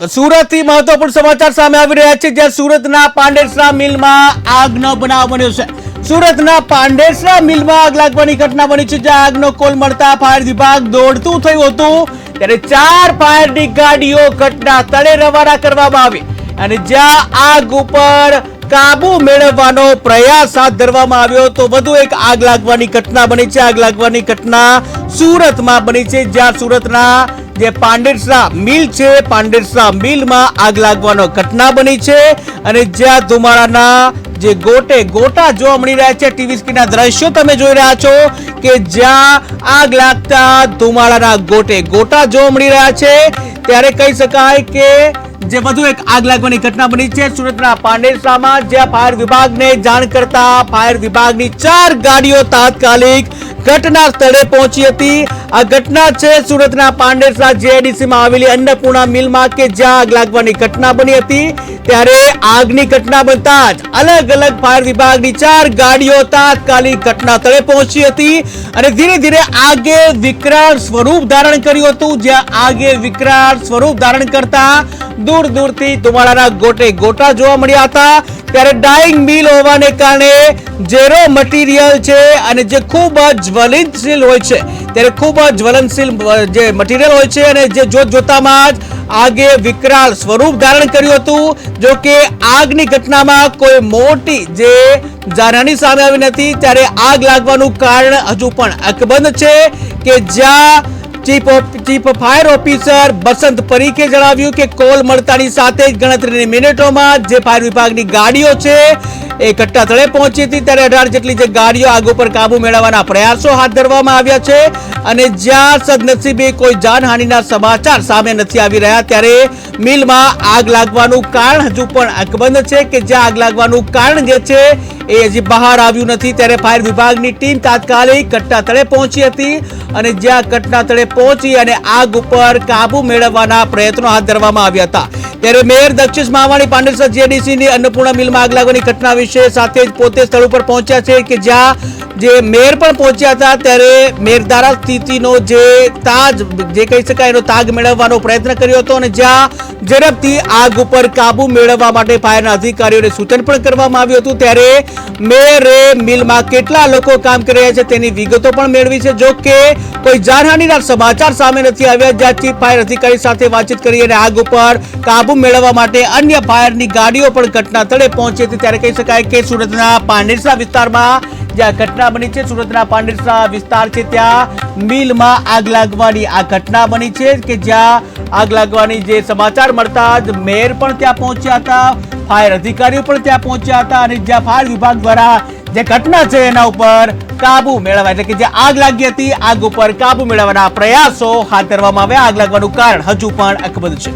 સુરતથી મહત્વપૂર્ણ સમાચાર સામે આવી રહ્યા છે, જ્યાં સુરતના પાંડેસરા મિલમાં આગનો બનાવ બન્યો છે. સુરતના પાંડેસરા મિલમાં આગ લાગવાની ઘટના બની છે, જ્યાં આગનો કોલ મળતા ફાયર વિભાગ દોડતું થયું હતું. ત્યારે ચાર ફાયરની ગાડીઓ ઘટના સ્થળે રવાના કરવામાં આવી અને જ્યાં આગ ઉપર કાબુ મેળવવાનો પ્રયાસ હાથ ધરવામાં આવ્યો તો વધુ એક આગ લાગવાની ઘટના બની છે. આગ લાગવાની ઘટના સુરતમાં બની છે, જ્યાં સુરતના જે પાંડેસરા મિલ છે પાંડેસરા મિલમાં આગ લાગવાનો ઘટના બની છે અને જ્યાં ધુમાડાના જે ગોટે, ગોટા જોવા મળી રહ્યા છે ટીવી સ્ક્રીનના દ્રશ્યો તમે જોઈ રહ્યા છો કે જ્યાં આગ લાગતા ધુમાડાના ગોટે, ગોટા જોવા મળી રહ્યા છે. ત્યારે કહી શકાય કે જે વધુ એક આગ લાગવાની ઘટના બની છે. સુરતના પાંડેસરામાં જ્યાં ફાયર વિભાગને જાણ કરતા ફાયર વિભાગની ચાર ગાડીઓ તાત્કાલિક ઘટના સ્થળે પહોંચી હતી. આ ઘટના છે સુરતના પાંડેસરા જેડીસી આવેલી અન્નપૂર્ણા મિલમાં કે જ્યાં આગ લાગવાની ઘટના બની હતી. ત્યારે આગની ઘટના બનતા જ અલગ અલગ ફાયર વિભાગની ચાર ગાડીઓ તાત્કાલિક ઘટના સ્થળે પહોંચી હતી અને ધીરે ધીરે આગે વિકરાળ સ્વરૂપ ધારણ કર્યું હતું. જ્યાં આગે વિકરાળ સ્વરૂપ ધારણ કરતા દૂર દૂરથી ધુમાડાના ગોટે ગોટા જોવા મળ્યા હતા. ત્યારે ડાઇંગ મિલ હોવાને કારણે ઝેરો મટીરિયલ છે અને જે ખૂબ જ જ્વલનશીલ હોય છે. ત્યારે ખૂબ જ જ્વલનશીલ જે મટીરિયલ હોય છે અને જે જોત જોતામાં જ આગે વિકરાળ સ્વરૂપ ધારણ કર્યું હતું. જો કે આગની ઘટનામાં કોઈ મોટી જે જાનહાની સામે આવી નથી. ત્યારે આગ લાગવાનું કારણ હજુ પણ અકબંધ છે કે જ્યાં chief chief fire officer Basant પરીખે જણાવ્યું કે કોલ મળતાની સાથે જ ગણતરીની મિનિટોમાં જે ફાયર વિભાગની ગાડીઓ છે એ ઘટના સ્થળે પહોંચી હતી ત્યારે અઢાર જેટલી જે ગાડીઓ આગ ઉપર કાબુ મેળવવાના પ્રયાસો હાથ ધરવામાં આવ્યા છે અને જ્યાં સદનસીબે કોઈ જાનહાનિના સમાચાર સામે નથી આવી રહ્યા ત્યારે મિલમાં આગ લાગવાનું કારણ હજુ પણ અકબંધ છે કે જ્યાં આગ લાગવાનું કારણ જે છે એ હજી બહાર આવ્યું નથી. ત્યારે ફાયર વિભાગની ટીમ તાત્કાલિક ઘટના સ્થળે પહોંચી હતી અને જ્યાં ઘટના સ્થળે પહોંચી અને આગ ઉપર કાબુ મેળવવાના પ્રયત્નો હાથ ધરવામાં આવ્યા હતા. ત્યારે મેયર દક્ષિશ માવાણી પાંડેસર જેડીસી ની અન્નપૂર્ણા મિલમાં આગ લાગવાની ઘટના વિશે સાથે જ પોતે સ્થળ ઉપર પહોંચ્યા છે કે જ્યાં જે મેયર પણ પહોંચ્યા હતા ત્યારે દ્વારા સ્થિતિનો જે તાજ, જે કહી શકાય એનો તાગ મેળવવાનો પ્રયત્ન કર્યો હતો અને જ્યાં ઝડપથી આગ ઉપર કાબુ મેળવવા માટે ફાયરના અધિકારીઓને સૂચન પણ કરવામાં આવ્યું હતું. ત્યારે મેયરે મિલમાં કેટલા લોકો કામ કરી રહ્યા છે તેની વિગતો પણ મેળવી છે. જો કે કોઈ જાનહાનિના સમાચાર સામે નથી આવ્યા જ્યાં ચીફ ફાયર અધિકારી સાથે વાતચીત કરી અને આગ ઉપર કાબુ મેળવવા માટે અન્ય ફાયરની ગાડીઓ પણ ઘટના સ્થળે પહોંચી હતી. ત્યારે કહી શકાય કે સુરતના પાંડેસરા વિસ્તારમાં જ્યાં ઘટના બની છે, સુરતના પાંડેસરા વિસ્તાર છે, ત્યાં મિલમાં આગ લાગવાની આ ઘટના બની છે કે જ્યાં આગ લાગવાની જે સમાચાર મળતા જ મેયર પણ ત્યાં પહોંચ્યા હતા, ફાયર અધિકારીઓ પણ ત્યાં પહોંચ્યા હતા અને જ્યાં ફાયર વિભાગ દ્વારા જે ઘટના છે એના ઉપર કાબુ મેળવવા, એટલે કે જે આગ લાગી હતી, આગ ઉપર કાબુ મેળવવાના પ્રયાસો હાથ ધરવામાં આવ્યા. આગ લાગવાનું કારણ હજુ પણ અકબંધ છે.